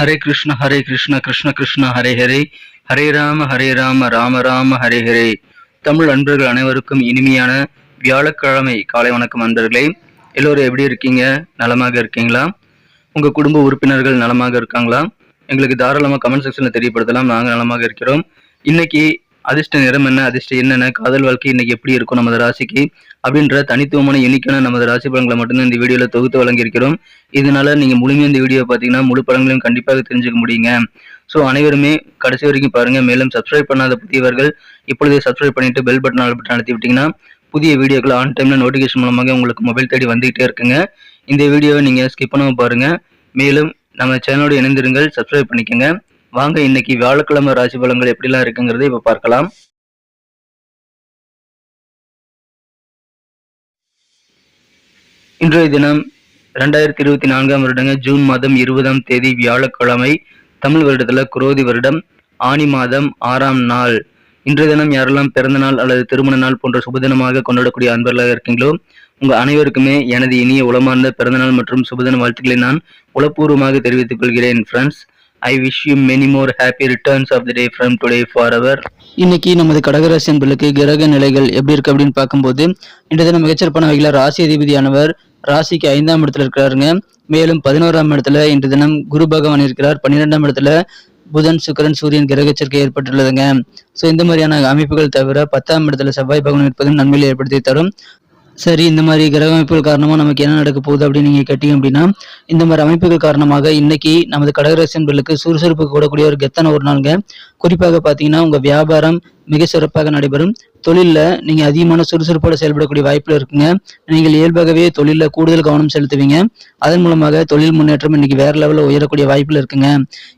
ஹரே கிருஷ்ண ஹரே கிருஷ்ண கிருஷ்ண கிருஷ்ண ஹரே ஹரே. ஹரே ராம ஹரே ராம ராம ராம ஹரே ஹரே. தமிழ் அன்பர்கள் அனைவருக்கும் இனிமையான வியாழக்கிழமை காலை வணக்கம் அன்பர்களே. எல்லோரும் எப்படி இருக்கீங்க? நலமாக இருக்கீங்களா? உங்க குடும்ப உறுப்பினர்கள் நலமாக இருக்காங்களா? எங்களுக்கு தாராளமாக கமெண்ட் செக்ஷனில் தெரியப்படுத்தலாம். நாங்கள் நலமாக இருக்கிறோம். இன்னைக்கு அதிர்ஷ்ட நிறம் என்ன அதிர்ஷ்ட என்னென்ன காதல் வாழ்க்கை இன்னைக்கு எப்படி இருக்கும் நமது ராசிக்கு அப்படின்ற தனித்துவமான எண்ணிக்கையான நமது ராசி பலன்களை மட்டும்தான் இந்த வீடியோவில் தொகுத்து வழங்கியிருக்கிறோம். இதனால நீங்கள் முழுமையாக இந்த வீடியோ பார்த்தீங்கன்னா முழு பலன்களையும் கண்டிப்பாக தெரிஞ்சுக்க முடியுங்க. ஸோ அனைவருமே கடைசி வரைக்கும் பாருங்கள் மேலும் சப்ஸ்கிரைப் பண்ணாத புதியவர்கள் இப்பொழுதே சப்ஸ்கிரைப் பண்ணிட்டு பெல் பட்டன் ஆல் பட்டன் அழுத்தி புதிய வீடியோக்கள் ஆன் டைமில் நோட்டிஃபிகேஷன் மூலமாக உங்களுக்கு மொபைல் தேடி வந்துகிட்டே இருக்குங்க. இந்த வீடியோவை நீங்கள் ஸ்கிப் பண்ணாமல் பாருங்கள் மேலும் நம்ம சேனலோடு இணைந்திருங்கள் சப்ஸ்கிரைப் பண்ணிக்கோங்க. வாங்க இன்னைக்கு வியாழக்கிழமை ராசி பலன்கள் எப்படிலாம் இருக்குங்கிறத இப்ப பார்க்கலாம். இன்றைய தினம் ரெண்டாயிரத்தி இருபத்தி நான்காம் வருடங்க ஜூன் மாதம் இருபதாம் தேதி வியாழக்கிழமை தமிழ் வருடத்துல குரோதி வருடம் ஆனி மாதம் ஆறாம் நாள். இன்றைய தினம் யாரெல்லாம் பிறந்த நாள் அல்லது திருமண நாள் போன்ற சுபதினமாக கொண்டாடக்கூடிய அன்பர்களாக இருக்கீங்களோ உங்க அனைவருக்குமே எனது இனிய உளமார்ந்த பிறந்தநாள் மற்றும் சுபதின வாழ்த்துக்களை நான் உளப்பூர்வமாக தெரிவித்துக் கொள்கிறேன் friends I wish you many more happy returns of the day from today for our இன்னைக்கு நமது கடகராசி என்பர்களுக்கு கிரக நிலைகள் எப்படி இருக்கு அப்படின்னு பார்க்கும்போது இன்றைய தினம் மிகச்சிறப்பான வகையில் ராசி அதிபதியானவர் ராசிக்கு ஐந்தாம் இடத்துல இருக்கிறாருங்க. மேலும் பதினோராம் இடத்துல இன்று தினம் குரு பகவான் இருக்கிறார். பன்னிரெண்டாம் இடத்துல புதன் சுக்கரன் சூரியன் கிரகச்சரிக்கை ஏற்பட்டுள்ளதுங்க. ஸோ இந்த மாதிரியான அமைப்புகள் தவிர பத்தாம் இடத்துல செவ்வாய் பகவான் இருப்பதும் நன்மையை ஏற்படுத்தி தரும். சரி இந்த மாதிரி கிரக அமைப்புகள் காரணமாக நமக்கு என்ன நடக்க போகுது அப்படின்னு நீங்கள் கேட்டீங்க அப்படின்னா இந்த மாதிரி அமைப்புகள் காரணமாக இன்னைக்கு நமது கடகராசி என்பர்களுக்கு சுறுசுறுப்பு கூடக்கூடிய ஒரு கெத்தான ஒரு நாளுங்க. குறிப்பாக பார்த்தீங்கன்னா உங்கள் வியாபாரம் மிக சிறப்பாக நடைபெறும். தொழிலில் நீங்கள் அதிகமான சுறுசுறுப்போடு செயல்படக்கூடிய வாய்ப்புகள் இருக்குங்க. நீங்கள் இயல்பாகவே தொழிலில் கூடுதல் கவனம் செலுத்துவீங்க. அதன் மூலமாக தொழில் முன்னேற்றம் இன்னைக்கு வேற லெவலில் உயரக்கூடிய வாய்ப்புகள் இருக்குங்க.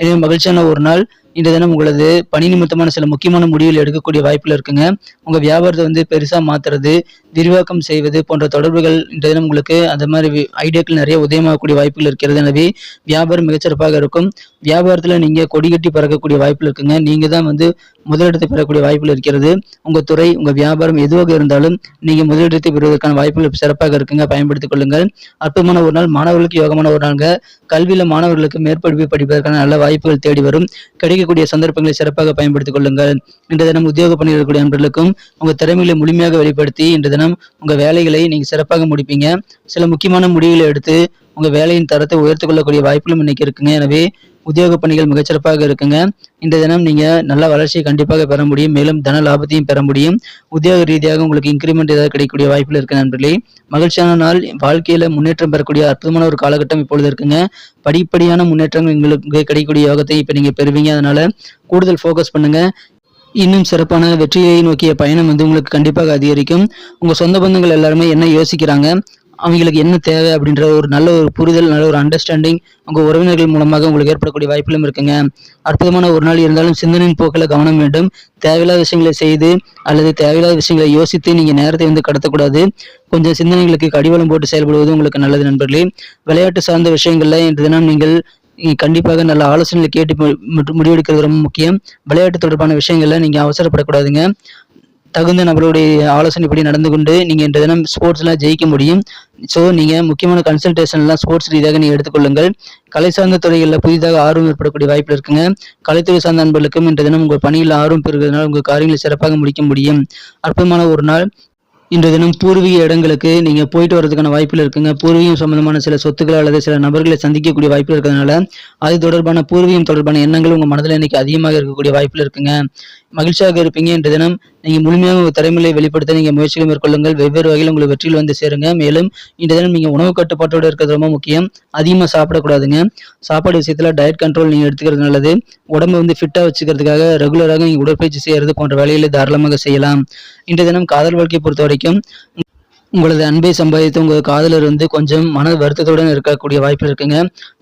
எனவே மகிழ்ச்சியான ஒரு நாள். இன்றைய தினம் உங்களது பணி நிமித்தமான சில முக்கியமான முடிவுகள் எடுக்கக்கூடிய வாய்ப்புகள் இருக்குங்க. உங்க வியாபாரத்தை வந்து பெருசா மாத்துறது விரிவாக்கம் செய்வது போன்ற தொடர்புகள் இன்றைய தினம் உங்களுக்கு அந்த மாதிரி ஐடியாக்கள் நிறைய உதயமாகக்கூடிய வாய்ப்புகள் இருக்கிறது. எனவே வியாபாரம் மிகச்சிறப்பாக இருக்கும். வியாபாரத்துல நீங்க கொடி கட்டி பறக்கக்கூடிய வாய்ப்புகள் இருக்குங்க. நீங்க தான் வந்து முதலிடத்தை பெறக்கூடிய வாய்ப்புகள் இருக்கிறது. உங்க துறை உங்க வியாபாரம் எதுவாக இருந்தாலும் நீங்க முதலிடத்தை பெறுவதற்கான வாய்ப்புகள் சிறப்பாக இருக்குங்க. பயன்படுத்திக் கொள்ளுங்கள். அற்புதமான ஒரு நாள். மாணவர்களுக்கு யோகமான ஒரு நாள்ங்க. கல்வியில மாணவர்களுக்கு மேற்படிப்பு படிப்பதற்கான நல்ல வாய்ப்புகள் தேடி வரும். கிடைக்கக்கூடிய சந்தர்ப்பங்களை சிறப்பாக பயன்படுத்திக் கொள்ளுங்கள். இன்று தினம் உத்தியோக பணியிடக்கூடிய இருக்கக்கூடிய நண்பர்களுக்கும் உங்க திறமைகளை முழுமையாக வெளிப்படுத்தி இன்று தினம் உங்க வேலைகளை நீங்க சிறப்பாக முடிப்பீங்க. சில முக்கியமான முடிவுகளை எடுத்து உங்க வேலையின் தரத்தை உயர்த்து கொள்ளக்கூடிய வாய்ப்புகளும் இன்னைக்கு இருக்குங்க. எனவே உத்தியோக பணிகள் மிகச்சிறப்பாக இருக்குங்க. இந்த தினம் நீங்க நல்ல வளர்ச்சியை கண்டிப்பாக பெற முடியும். மேலும் தன லாபத்தையும் பெற முடியும். உத்தியோக ரீதியாக உங்களுக்கு இன்கிரிமெண்ட் ஏதாவது கிடைக்கக்கூடிய வாய்ப்புகள் இருக்கு நண்பர்களே. மகிழ்ச்சியான நாள். வாழ்க்கையில முன்னேற்றம் பெறக்கூடிய அற்புதமான ஒரு காலகட்டம் இப்பொழுது இருக்குங்க. படிப்படியான முன்னேற்றங்கள் உங்களுக்கு கிடைக்கக்கூடிய யோகத்தை இப்ப நீங்க பெறுவீங்க. அதனால கூடுதல் ஃபோக்கஸ் பண்ணுங்க. இன்னும் சிறப்பான வெற்றியை நோக்கிய பயணம் வந்து உங்களுக்கு கண்டிப்பாக அதிகரிக்கும். உங்க சொந்த பந்தங்கள் எல்லாருமே என்ன யோசிக்கிறாங்க? அவங்களுக்கு என்ன தேவை அப்படின்ற ஒரு நல்ல ஒரு புரிதல் நல்ல ஒரு அண்டர்ஸ்டாண்டிங் உங்க உறவினர்கள் மூலமாக உங்களுக்கு ஏற்படக்கூடிய வாய்ப்புகளும் இருக்குங்க. அற்புதமான ஒரு நாள் இருந்தாலும் சிந்தனையின் போக்கில் கவனம் வேண்டும். தேவையில்லாத விஷயங்களை செய்து அல்லது தேவையில்லாத விஷயங்களை யோசித்து நீங்க நேரத்தை வந்து கடத்தக்கூடாது. கொஞ்சம் சிந்தனைகளுக்கு கடிவாளம் போட்டு செயல்படுவது உங்களுக்கு நல்லது நண்பர்களே. விளையாட்டு சார்ந்த விஷயங்கள்ல இன்று தினம் நீங்கள் கண்டிப்பாக நல்ல ஆலோசனைகளை கேட்டு முடிவெடுக்கிறது ரொம்ப முக்கியம். விளையாட்டு தொடர்பான விஷயங்கள்ல நீங்க அவசரப்படக்கூடாதுங்க. தகுந்த நபருடைய ஆலோசனைப்படி நடந்து கொண்டு நீங்கள் இன்றைய தினம் ஸ்போர்ட்ஸ்லாம் ஜெயிக்க முடியும். ஸோ நீங்கள் முக்கியமான கன்சல்டேஷன்லாம் ஸ்போர்ட்ஸ் ரீதியாக நீங்கள் எடுத்துக்கொள்ளுங்கள். கலை சார்ந்த துறைகளில் புதிதாக ஆர்வம் ஏற்படக்கூடிய வாய்ப்பு இருக்குங்க. கலைத்துறை சார்ந்த நண்பர்களுக்கும் இன்றைய தினம் உங்கள் பணியில் ஆர்வம் பெறுகிறதுனால உங்கள் காரியங்களை சிறப்பாக முடிக்க முடியும். அற்புதமான ஒரு நாள். இன்றைய தினம் பூர்வீக இடங்களுக்கு நீங்கள் போயிட்டு வரதுக்கான வாய்ப்பில் இருக்குங்க. பூர்வீகம் சம்பந்தமான சில சொத்துக்கள் அல்லது சில நபர்களை சந்திக்கக்கூடிய வாய்ப்பு இருக்கிறதுனால அது தொடர்பான பூர்வீகம் தொடர்பான எண்ணங்கள் உங்கள் மனதில் இன்னைக்கு அதிகமாக இருக்கக்கூடிய வாய்ப்பில் இருக்குங்க. மகிழ்ச்சியாக இருப்பீங்க என்ற தினம் நீங்கள் முழுமையாக உங்க திறமையை வெளிப்படுத்த நீங்கள் முயற்சிகளை மேற்கொள்ளுங்கள். வெவ்வேறு வகையில் உங்களுக்கு வெற்றியில் வந்து சேருங்க. மேலும் இன்றைய தினம் நீங்கள் உணவு கட்டுப்பாட்டோடு இருக்கிறது ரொம்ப முக்கியம். அதிகமாக சாப்பிடக்கூடாதுங்க. சாப்பாடு விஷயத்தில் டயட் கண்ட்ரோல் நீங்கள் எடுத்துக்கிறது நல்லது. உடம்பை வந்து ஃபிட்டாக வச்சுக்கிறதுக்காக ரெகுலராக நீங்கள் உடற்பயிற்சி செய்கிறது போன்ற வேலைகளை தாராளமாக செய்யலாம். இன்றைய தினம் காதல் வாழ்க்கையை பொறுத்த வரைக்கும் உங்களது அன்பை சம்பாதித்து உங்கள் காதலர் வந்து கொஞ்சம் மன வருத்தத்துடன் இருக்கக்கூடிய வாய்ப்பு இருக்குங்க.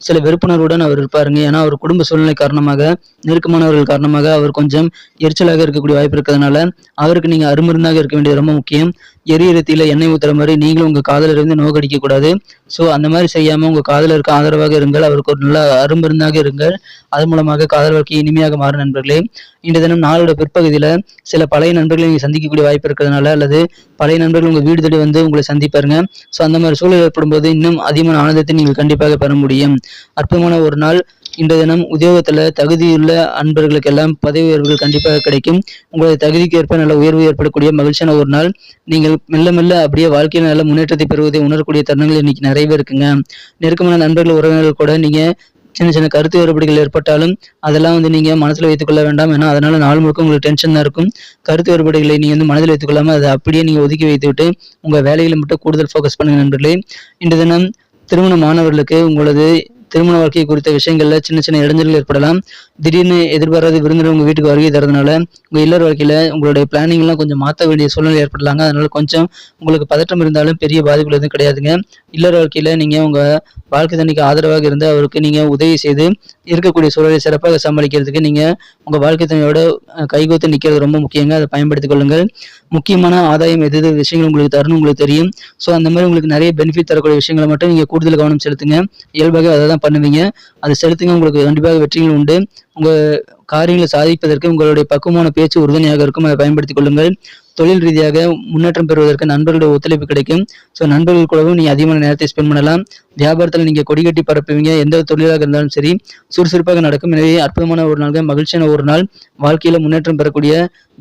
சில வெறுப்புணர்வுடன் அவர் இருப்பாருங்க. ஏன்னா அவர் குடும்ப சூழ்நிலை காரணமாக நெருக்கமானவர்கள் காரணமாக அவர் கொஞ்சம் எரிச்சலாக இருக்கக்கூடிய வாய்ப்பு இருக்கிறதுனால அவருக்கு நீங்கள் அருமருந்தாக இருக்க வேண்டியது ரொம்ப முக்கியம். எரியறத்தில எண்ணெய் ஊத்துற மாதிரி நீங்களும் உங்கள் காதலர் வந்து நோக்கடிக்க கூடாது. ஸோ அந்த மாதிரி செய்யாமல் உங்கள் காதலருக்கு ஆதரவாக இருங்கள். அவருக்கு ஒரு நல்ல அருமருந்தாக இருங்கள். அது மூலமாக காதல் வாழ்க்கை இனிமையாக மாறும் நண்பர்களே. இன்று தினம் நாளோட பிற்பகுதியில் சில பழைய நண்பர்களை நீங்கள் சந்திக்கக்கூடிய வாய்ப்பு இருக்கிறதுனால அல்லது பழைய நண்பர்கள் உங்கள் வீடு தேடி வந்து உங்களை சந்திப்பாருங்க. ஸோ அந்த மாதிரி சூழல் ஏற்படும் போது இன்னும் அதிகமான ஆனந்தத்தை நீங்கள் கண்டிப்பாக பெற முடியும். அற்புதமான ஒரு நாள். இன்றைய தினம் உத்தியோகத்தில் தகுதியுள்ள அன்பர்களுக்கெல்லாம் பதவி உயர்வுகள் கண்டிப்பாக கிடைக்கும். உங்களது தகுதிக்கு ஏற்ப நல்ல உயர்வு ஏற்படக்கூடிய மகிழ்ச்சியான ஒரு நாள். நீங்கள் மெல்ல மெல்ல அப்படியே வாழ்க்கையில் நல்ல முன்னேற்றத்தை பெறுவதை உணரக்கூடிய தருணங்கள் இன்னைக்கு நிறையவே இருக்குங்க. நெருக்கமான நண்பர்கள் உறவினர்கள் கூட நீங்க சின்ன சின்ன கருத்து வேறுபாடுகள் ஏற்பட்டாலும் அதெல்லாம் வந்து நீங்கள் மனசில் வைத்துக்கொள்ள வேண்டாம். ஏன்னா அதனால் நாள் முழுக்க உங்களுக்கு டென்ஷன் தான் இருக்கும். கருத்து வேறுபாடுகளை நீங்கள் வந்து மனதில் வைத்துக்கொள்ளாமல் அதை அப்படியே நீங்கள் ஒதுக்கி வைத்துவிட்டு உங்கள் வேலைகளை மட்டும் கூடுதல் ஃபோக்கஸ் பண்ணுங்கள் நண்பர்களே. இன்று தினம் திருமண மாணவர்களுக்கு உங்களது திருமண வாழ்க்கை குறித்த விஷயங்கள்ல சின்ன சின்ன இடைஞ்சல்கள் ஏற்படலாம். திடீர்னு எதிர்பாராத விருந்தினர் உங்க வீட்டுக்கு வருகை தரதுனால உங்க இல்லற வாழ்க்கையில உங்களுடைய பிளானிங் எல்லாம் கொஞ்சம் மாற்ற வேண்டிய சூழ்நிலை ஏற்படலாங்க. அதனால கொஞ்சம் உங்களுக்கு பதட்டம் இருந்தாலும் பெரிய பாதிப்புகள் எதுவும் கிடையாதுங்க. இல்லற வாழ்க்கையில நீங்க உங்க வாழ்க்கை தண்ணிக்கு ஆதரவாக இருந்து அவருக்கு நீங்க உதவி செய்து இருக்கக்கூடிய சூழலை சிறப்பாக சமாளிக்கிறதுக்கு நீங்க உங்க வாழ்க்கை தண்ணியோட கைகோத்து நிக்கிறது ரொம்ப முக்கியங்க. அதை பயன்படுத்திக் கொள்ளுங்கள். முக்கியமான ஆதாயம் எது எது விஷயங்கள் உங்களுக்கு தரணும் உங்களுக்கு தெரியும். ஸோ அந்த மாதிரி உங்களுக்கு நிறைய பெனிஃபிட் தரக்கூடிய விஷயங்களை மட்டும் நீங்க கூடுதல் கவனம் செலுத்துங்க. இயல்பாக அதை தான் பண்ணுவீங்க. அதை செலுத்துங்க. உங்களுக்கு கண்டிப்பாக வெற்றிகள் உண்டு. உங்கள் காரியங்களை சாதிப்பதற்கு உங்களுடைய பக்குவமான பேச்சு உறுதுணையாக இருக்கும். அதை பயன்படுத்திக் கொள்ளுங்கள். தொழில் ரீதியாக முன்னேற்றம் பெறுவதற்கு நண்பர்களுடைய ஒத்துழைப்பு கிடைக்கும். ஸோ நண்பர்கள் கூடவும் நீங்கள் அதிகமான நேரத்தை ஸ்பெண்ட் பண்ணலாம். வியாபாரத்தில் நீங்கள் கொடி கட்டி பரப்புவீங்க. எந்த தொழிலாக இருந்தாலும் சரி சுறுசுறுப்பாக நடக்கும். எனவே அற்புதமான ஒரு நாள்கள் மகிழ்ச்சியான ஒரு நாள். வாழ்க்கையில் முன்னேற்றம் பெறக்கூடிய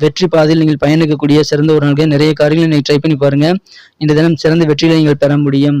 வெற்றி பாதையில் நீங்கள் பயணிக்கக்கூடிய சிறந்த ஒரு நாள்கள் நிறைய காரியங்களை நீங்கள் ட்ரை பண்ணி பாருங்கள் இந்த தினம் சிறந்த வெற்றிகளை நீங்கள் பெற முடியும்.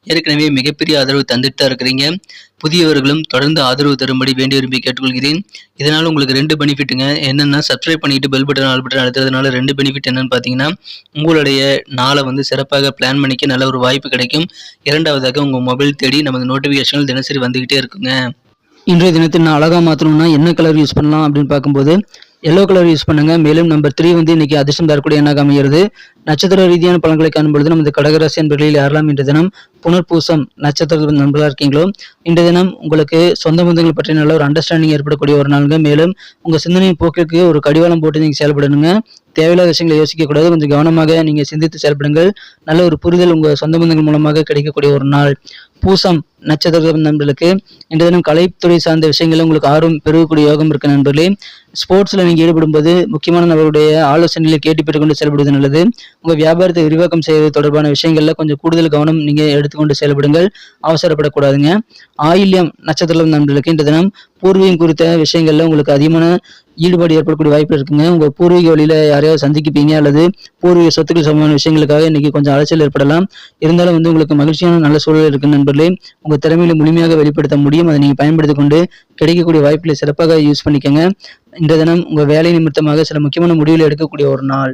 ஏற்கனவே மிகப்பெரிய ஆதரவு தந்துட்டு தான் இருக்கிறீங்க. புதியவர்களும் தொடர்ந்து ஆதரவு தரும்படி வேண்டி விரும்பி கேட்டுக்கொள்கிறேன். இதனால் உங்களுக்கு ரெண்டு பெனிஃபிட்டுங்க. என்னென்னா சப்ஸ்கிரைப் பண்ணிட்டு பெல் பட்டன் ஆல் பட்டன் அழுத்துறதுனால ரெண்டு பெனிஃபிட் என்னன்னு பார்த்தீங்கன்னா உங்களுடைய நாளை வந்து சிறப்பாக பிளான் பண்ணிக்க நல்ல ஒரு வாய்ப்பு கிடைக்கும். இரண்டாவதாக உங்கள் மொபைல் தேடி நமது நோட்டிஃபிகேஷன்கள் தினசரி வந்துக்கிட்டே இருக்குங்க. இன்றைய தினத்தில் நான் அழகாக மாற்றணும்னா என்ன கலர் யூஸ் பண்ணலாம் அப்படின்னு பார்க்கும்போது எல்லோ கலர் யூஸ் பண்ணுங்க. மேலும் நம்பர் த்ரீ வந்து இன்னைக்கு அதிர்ஷ்டம் தரக்கூடிய எண்ணாக அமைகிறது. நட்சத்திர ரீதியான பலன்களை காணும்பொழுது நமது கடகராசி என்பர்களில் யாரெல்லாம் இன்று தினம் புனர்பூசம் நட்சத்திர நண்பர்களாக இருக்கீங்களோ? இன்றைய தினம் உங்களுக்கு சொந்த பந்தங்கள் பற்றி நல்ல ஒரு அண்டர்ஸ்டாண்டிங் ஏற்படக்கூடிய ஒரு நாளுங்க. மேலும் உங்க சிந்தனையின் போக்கிற்கு ஒரு கடிவாளம் போட்டு நீங்க செயல்படணுங்க. தேவையில்லாத விஷயங்களை யோசிக்க கூடாது கொஞ்சம் கவனமாக நீங்க சிந்தித்து செயல்படுங்கள். நல்ல ஒரு புரிதல் உங்க சொந்த பந்தங்கள் மூலமாக கிடைக்கக்கூடிய ஒரு நாள். பூசம் நட்சத்திர நண்பர்களுக்கு இன்றைய தினம் கலைத்துறை சார்ந்த விஷயங்களில் உங்களுக்கு ஆர்வம் பெருகக்கூடிய யோகம் இருக்கு நண்பர்களே. ஸ்போர்ட்ஸ்ல நீங்க ஈடுபடும்போது முக்கியமான நபருடைய ஆலோசனைகளை கேட்டு பெற்றுக்கொண்டு செயல்படுவது நல்லது. உங்க வியாபாரத்தை விரிவாக்கம் செய்வது தொடர்பான விஷயங்களில் கொஞ்சம் கூடுதல் கவனம் நீங்க எடுத்துக்கொண்டு செயல்படுங்கள். அவசரப்படக்கூடாதுங்க. ஆயில்யம் நட்சத்திரம் நண்பர்களுக்கு இந்த தினம் பூர்வீகம் குறித்த விஷயங்கள்ல உங்களுக்கு அதிகமான ஈடுபாடு ஏற்படக்கூடிய வாய்ப்பு இருக்குங்க. உங்க பூர்வீக வழியில யாரையாவது சந்திக்கப்பீங்க அல்லது பூர்வீக சொத்துக்கள் சம்பந்தமான விஷயங்களுக்காக இன்னைக்கு கொஞ்சம் அலைச்சல் ஏற்படலாம். இருந்தாலும் வந்து உங்களுக்கு மகிழ்ச்சியான நல்ல சூழல் இருக்கு நண்பர்களே. உங்க திறமையில முழுமையாக வெளிப்படுத்த முடியும். அதை நீங்க பயன்படுத்தி கொண்டு கிடைக்கக்கூடிய வாய்ப்புகளை சிறப்பாக யூஸ் பண்ணிக்கோங்க. இந்த தினம் உங்க வேலை நிமித்தமாக சில முக்கியமான முடிவுகளை எடுக்கக்கூடிய ஒரு நாள்.